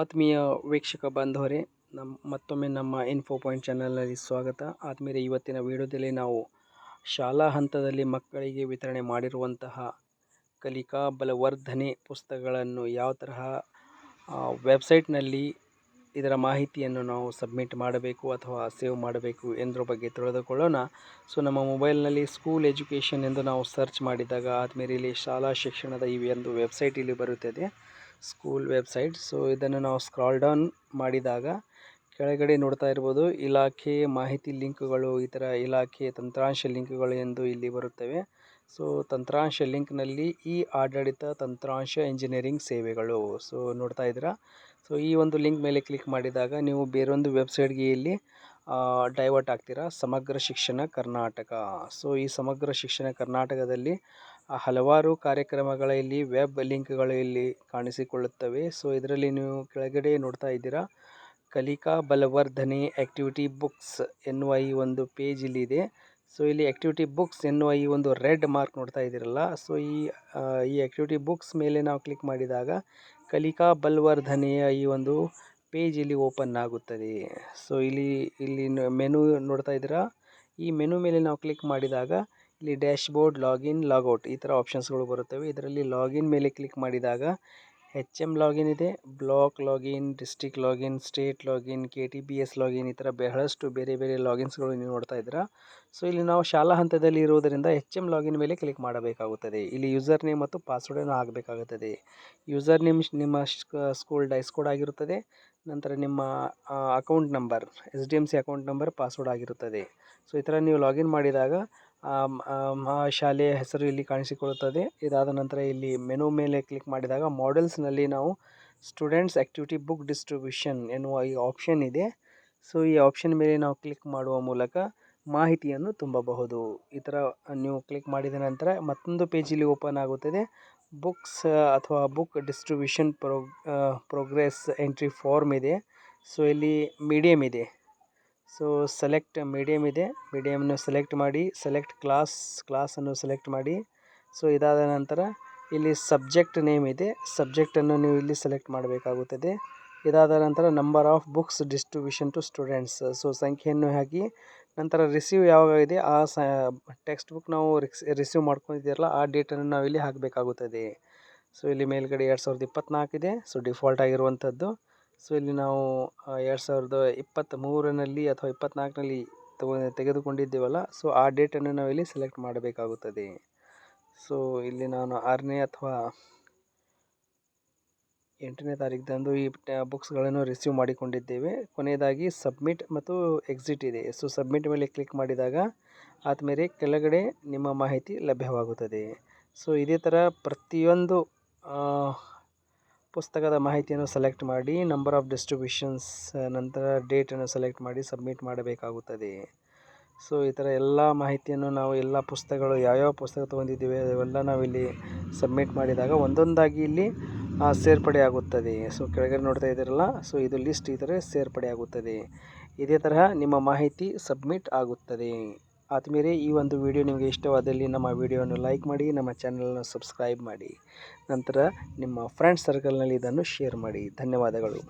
ಆತ್ಮೀಯ ವೀಕ್ಷಕ ಬಾಂಧವರೇ ನಮ್ಮ ಮತ್ತೊಮ್ಮೆ ನಮ್ಮ ಇನ್ಫೋ ಪಾಯಿಂಟ್ ಚಾನಲ್ನಲ್ಲಿ ಸ್ವಾಗತ. ಆತ್ಮೀಯರ, ಇವತ್ತಿನ ವಿಡಿಯೋದಲ್ಲಿ ನಾವು ಶಾಲಾ ಹಂತದಲ್ಲಿ ಮಕ್ಕಳಿಗೆ ವಿತರಣೆ ಮಾಡಿರುವಂತಹ ಕಲಿಕಾ ಬಲವರ್ಧನೆ ಪುಸ್ತಕಗಳನ್ನು ಯಾವ ತರಹ ವೆಬ್ಸೈಟ್ನಲ್ಲಿ ಇದರ ಮಾಹಿತಿಯನ್ನು ನಾವು ಸಬ್ಮಿಟ್ ಮಾಡಬೇಕು ಅಥವಾ ಸೇವ್ ಮಾಡಬೇಕು ಎಂದ್ರ ಬಗ್ಗೆ ತಿಳಿದುಕೊಳ್ಳೋಣ. ಸೊ ನಮ್ಮ ಮೊಬೈಲ್ನಲ್ಲಿ ಸ್ಕೂಲ್ ಎಜುಕೇಷನ್ ಎಂದು ನಾವು ಸರ್ಚ್ ಮಾಡಿದಾಗ ಆದ್ಮೇಲೆ ಇಲ್ಲಿ ಶಾಲಾ ಶಿಕ್ಷಣದ ಇವೆ ಎಂದು ವೆಬ್ಸೈಟ್ ಇಲ್ಲಿ ಬರುತ್ತದೆ. School website. ಸೊ ಇದನ್ನು ನಾವು ಸ್ಕ್ರಾಲ್ ಡೌನ್ ಮಾಡಿದಾಗ ಕೆಳಗಡೆ ನೋಡ್ತಾ ಇರ್ಬೋದು, ಇಲಾಖೆ ಮಾಹಿತಿ ಲಿಂಕ್ಗಳು, ಈ ಥರ ಇಲಾಖೆ ತಂತ್ರಾಂಶ ಲಿಂಕ್ಗಳು ಎಂದು ಇಲ್ಲಿ ಬರುತ್ತವೆ. ಸೊ ತಂತ್ರಾಂಶ ಲಿಂಕ್ನಲ್ಲಿ ಈ ಆಡಳಿತ ತಂತ್ರಾಂಶ ಇಂಜಿನಿಯರಿಂಗ್ ಸೇವೆಗಳು. ಸೊ ನೋಡ್ತಾ ಇದ್ದೀರಾ? ಸೊ ಈ ಒಂದು ಲಿಂಕ್ ಮೇಲೆ ಕ್ಲಿಕ್ ಮಾಡಿದಾಗ ನೀವು ಬೇರೊಂದು ವೆಬ್ಸೈಟ್ಗೆ ಇಲ್ಲಿ ಡೈವರ್ಟ್ ಆಗ್ತೀರಾ? ಸಮಗ್ರ ಶಿಕ್ಷಣ ಕರ್ನಾಟಕ. ಸೊ ಈ ಸಮಗ್ರ ಶಿಕ್ಷಣ ಕರ್ನಾಟಕದಲ್ಲಿ ಹಲವಾರು ಕಾರ್ಯಕ್ರಮಗಳಲ್ಲಿ ವೆಬ್ ಲಿಂಕ್ಗಳು ಇಲ್ಲಿ ಕಾಣಿಸಿಕೊಳ್ಳುತ್ತವೆ. ಸೊ, ಇದರಲ್ಲಿ ನೀವು ಕೆಳಗಡೆ ನೋಡ್ತಾ ಇದ್ದೀರಾ, ಕಲಿಕಾ ಬಲವರ್ಧನೆ ಆ್ಯಕ್ಟಿವಿಟಿ ಬುಕ್ಸ್ ಎನ್ನುವ ಈ ಒಂದು ಪೇಜ್ ಇಲ್ಲಿದೆ ಸೊ, ಇಲ್ಲಿ ಆ್ಯಕ್ಟಿವಿಟಿ ಬುಕ್ಸ್ ಎನ್ನುವ ಈ ಒಂದು ರೆಡ್ ಮಾರ್ಕ್ ನೋಡ್ತಾ ಇದ್ದೀರಲ್ಲ, ಸೊ, ಈ ಈ ಆ್ಯಕ್ಟಿವಿಟಿ ಬುಕ್ಸ್ ಮೇಲೆ ನಾವು ಕ್ಲಿಕ್ ಮಾಡಿದಾಗ ಕಲಿಕಾ ಬಲವರ್ಧನೆಯ ಈ ಒಂದು ಪೇಜ್ ಇಲ್ಲಿ ಓಪನ್ ಆಗುತ್ತದೆ. ಸೊ, ಇಲ್ಲಿ ಇಲ್ಲಿ ಮೆನು ನೋಡ್ತಾ ಇದ್ದೀರಾ, ಈ ಮೆನು ಮೇಲೆ ನಾವು ಕ್ಲಿಕ್ ಮಾಡಿದಾಗ ಇಲ್ಲಿ ಡ್ಯಾಶ್ ಬೋರ್ಡ್ ಲಾಗಿನ್ ಔಟ್ ಈ ಥರ ಆಪ್ಷನ್ಸ್ಗಳು ಬರುತ್ತವೆ. ಇದರಲ್ಲಿ ಲಾಗಿನ್ ಮೇಲೆ ಕ್ಲಿಕ್ ಮಾಡಿದಾಗ ಹೆಚ್ ಎಂ ಲಾಗಿನ್ ಇದೆ, block login district login, state login, K T B S login ಈ ಥರ ಬಹಳಷ್ಟು ಬೇರೆ ಬೇರೆ ಲಾಗಿನ್ಸ್ಗಳು ನೀವು ನೋಡ್ತಾ ಇದ್ದೀರಾ. ಸೊ, ಇಲ್ಲಿ ನಾವು ಶಾಲಾ ಹಂತದಲ್ಲಿ ಇರುವುದರಿಂದ ಎಚ್ ಎಂ ಲಾಗಿನ್ ಮೇಲೆ ಕ್ಲಿಕ್ ಮಾಡಬೇಕಾಗುತ್ತದೆ. ಇಲ್ಲಿ ಯೂಸರ್ ನೇಮ್ ಮತ್ತು ಪಾಸ್ವರ್ಡನ್ನು ಆಗಬೇಕಾಗುತ್ತದೆ ಯೂಸರ್ ನೇಮ್ ನಿಮ್ಮ ಸ್ಕೂಲ್ ಡೈಸ್ ಕೋಡ್ ಆಗಿರುತ್ತದೆ. ನಂತರ ನಿಮ್ಮ account number S D M C account number, password ಆಗಿರುತ್ತದೆ. ಸೊ, ಈ ಥರ ನೀವು ಲಾಗಿನ್ ಮಾಡಿದಾಗ ಆ ಶಾಲೆಯ ಹೆಸರು ಇಲ್ಲಿ ಕಾಣಿಸಿಕೊಳ್ಳುತ್ತದೆ. ಇದಾದ ನಂತರ ಇಲ್ಲಿ ಮೆನು ಮೇಲೆ ಕ್ಲಿಕ್ ಮಾಡಿದಾಗ ಮಾಡೆಲ್ಸ್ನಲ್ಲಿ ನಾವು ಸ್ಟೂಡೆಂಟ್ಸ್ ಆ್ಯಕ್ಟಿವಿಟಿ ಬುಕ್ ಡಿಸ್ಟ್ರಿಬ್ಯೂಷನ್ ಎನ್ನುವ ಈ ಆಪ್ಷನ್ ಇದೆ. ಸೊ ಈ ಆಪ್ಷನ್ ಮೇಲೆ ನಾವು ಕ್ಲಿಕ್ ಮಾಡುವ ಮೂಲಕ ಮಾಹಿತಿಯನ್ನು ತುಂಬಬಹುದು. ಈ ಥರ ನೀವು ಕ್ಲಿಕ್ ಮಾಡಿದ ನಂತರ ಮತ್ತೊಂದು ಪೇಜಲ್ಲಿ ಓಪನ್ ಆಗುತ್ತದೆ. ಬುಕ್ಸ್ ಅಥವಾ book distribution pro progress entry form ಇದೆ. ಸೊ ಇಲ್ಲಿ ಮೀಡಿಯಮ್ ಇದೆ. ಸೊ ಸೆಲೆಕ್ಟ್ ಮೀಡಿಯಮ್ ಇದೆ. ಮೀಡಿಯಮ್ನ ಸೆಲೆಕ್ಟ್ ಮಾಡಿ ಸೆಲೆಕ್ಟ್ ಕ್ಲಾಸ್ ಕ್ಲಾಸನ್ನು ಸೆಲೆಕ್ಟ್ ಮಾಡಿ. ಸೊ ಇದಾದ ನಂತರ ಇಲ್ಲಿ ಸಬ್ಜೆಕ್ಟ್ ನೇಮ್ ಇದೆ. ಸಬ್ಜೆಕ್ಟನ್ನು ನೀವು ಇಲ್ಲಿ ಸೆಲೆಕ್ಟ್ ಮಾಡಬೇಕಾಗುತ್ತದೆ. ಇದಾದ ನಂತರ number of books distribution to students so ಸಂಖ್ಯೆಯನ್ನು ಹಾಕಿ, ನಂತರ ರಿಸೀವ್ ಯಾವಾಗ ಇದೆ, ಆ ಸ ಟೆಕ್ಸ್ಟ್ ಬುಕ್ ನಾವು ರಿಸೀವ್ ಮಾಡ್ಕೊಂಡಿದ್ದೀರಲ್ಲ, ಆ ಡೇಟನ್ನು ನಾವಿಲ್ಲಿ ಹಾಕಬೇಕಾಗುತ್ತದೆ. ಸೊ ಇಲ್ಲಿ ಮೇಲ್ಗಡೆ ಎರಡು ಸಾವಿರದ ಇಪ್ಪತ್ತ್ನಾಲ್ಕಿದೆ ಸೊ ಡಿಫಾಲ್ಟ್ ಆಗಿರುವಂಥದ್ದು. ಸೊ, ಇಲ್ಲಿ ನಾವು ಎರಡು ಸಾವಿರದ ಇಪ್ಪತ್ತ್ ಮೂರರಲ್ಲಿ ಅಥವಾ ಇಪ್ಪತ್ತ್ನಾಲ್ಕರಲ್ಲಿ ತಗೊ, ತೆಗೆದುಕೊಂಡಿದ್ದೇವಲ್ಲ, ಸೊ, ಆ ಡೇಟನ್ನು ನಾವಿಲ್ಲಿ ಸೆಲೆಕ್ಟ್ ಮಾಡಬೇಕಾಗುತ್ತದೆ. ಸೊ, ಇಲ್ಲಿ ನಾನು ಆರನೇ ಅಥವಾ ಎಂಟನೇ ತಾರೀಖದಂದು ಈ ಬುಕ್ಸ್ಗಳನ್ನು ರಿಸೀವ್ ಮಾಡಿಕೊಂಡಿದ್ದೇವೆ. ಕೊನೆಯದಾಗಿ ಸಬ್ಮಿಟ್ ಮತ್ತು ಎಕ್ಸಿಟ್ ಇದೆ. ಸೊ ಸಬ್ಮಿಟ್ ಮೇಲೆ ಕ್ಲಿಕ್ ಮಾಡಿದಾಗ ಆದಮೇಲೆ ಕೆಳಗಡೆ ನಿಮ್ಮ ಮಾಹಿತಿ ಲಭ್ಯವಾಗುತ್ತದೆ. ಸೊ, ಇದೇ ಥರ ಪ್ರತಿಯೊಂದು ಪುಸ್ತಕದ ಮಾಹಿತಿಯನ್ನು ಸೆಲೆಕ್ಟ್ ಮಾಡಿ, ನಂಬರ್ ಆಫ್ ಡಿಸ್ಟ್ರಿಬ್ಯೂಷನ್ಸ್ ನಂತರ ಡೇಟನ್ನು ಸೆಲೆಕ್ಟ್ ಮಾಡಿ, ಸಬ್ಮಿಟ್ ಮಾಡಬೇಕಾಗುತ್ತದೆ. ಸೊ, ಈ ಥರ ಎಲ್ಲ ಮಾಹಿತಿಯನ್ನು ನಾವು, ಎಲ್ಲ ಪುಸ್ತಕಗಳು, ಯಾವ್ಯಾವ ಪುಸ್ತಕ ತೊಗೊಂಡಿದ್ದೀವಿ, ಅವೆಲ್ಲ ನಾವಿಲ್ಲಿ ಸಬ್ಮಿಟ್ ಮಾಡಿದಾಗ ಒಂದೊಂದಾಗಿ ಇಲ್ಲಿ ಸೇರ್ಪಡೆ ಆಗುತ್ತದೆ. ಸೊ, ಕೆಳಗಡೆ ನೋಡ್ತಾ ಇದ್ದೀರಲ್ಲ, ಸೊ, ಇದು ಲಿಸ್ಟ್ ಈ ಥರ ಸೇರ್ಪಡೆ ಆಗುತ್ತದೆ. ಇದೇ ತರಹ ನಿಮ್ಮ ಮಾಹಿತಿ ಸಬ್ಮಿಟ್ ಆಗುತ್ತದೆ. ಆದಮೇಲೆ ಈ ಒಂದು ವಿಡಿಯೋ ನಿಮಗೆ ಇಷ್ಟವಾದಲ್ಲಿ ನಮ್ಮ ವಿಡಿಯೋವನ್ನು ಲೈಕ್ ಮಾಡಿ, ನಮ್ಮ ಚಾನಲನ್ನು ಸಬ್ಸ್ಕ್ರೈಬ್ ಮಾಡಿ. ನಂತರ ನಿಮ್ಮ ಫ್ರೆಂಡ್ಸ್ ಸರ್ಕಲ್ನಲ್ಲಿ ಇದನ್ನು ಶೇರ್ ಮಾಡಿ. ಧನ್ಯವಾದಗಳು.